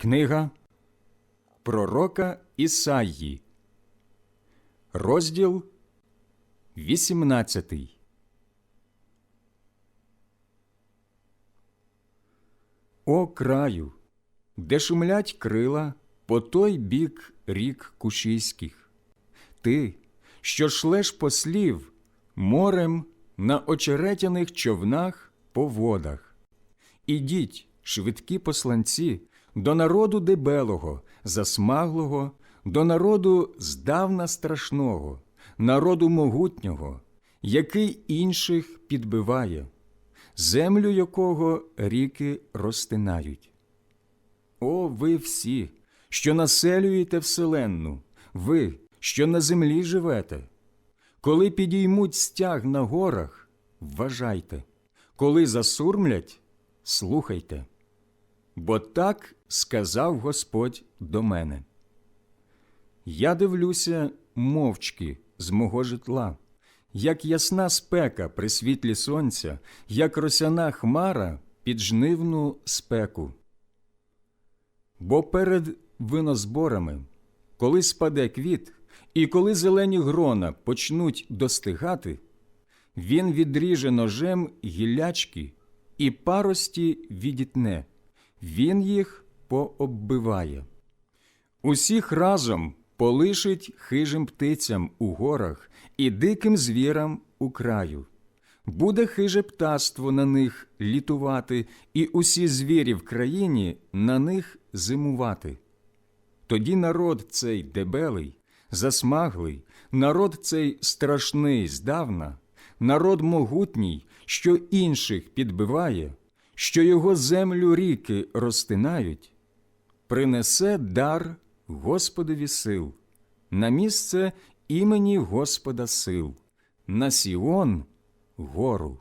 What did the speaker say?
Книга Пророка Ісаї, розділ 18. О краю, де шумлять крила по той бік рік кушійських, ти, що шлеш послів морем на очеретяних човнах по водах. Ідіть, швидкі посланці, до народу дебелого, засмаглого, до народу здавна страшного, народу могутнього, який інших підбиває, землю якого ріки розтинають. О, ви всі, що населюєте вселенну, ви, що на землі живете, коли підіймуть стяг на горах, вважайте, коли засурмлять, слухайте. Бо так сказав Господь до мене. Я дивлюся мовчки з мого житла, як ясна спека при світлі сонця, як росяна хмара під жнивну спеку. Бо перед винозборами, коли спаде квіт, і коли зелені грона почнуть достигати, він відріже ножем гіллячки і парості відітне, він їх пооббиває. Усіх разом полишить хижим птицям у горах і диким звірам у краю. Буде хиже птаство на них літувати, і усі звірі в країні на них зимувати. Тоді народ цей дебелий, засмаглий, народ цей страшний здавна, народ могутній, що інших підбиває, що його землю ріки розтинають, принесе дар Господові сил, на місце імені Господа сил, на Сіон гору.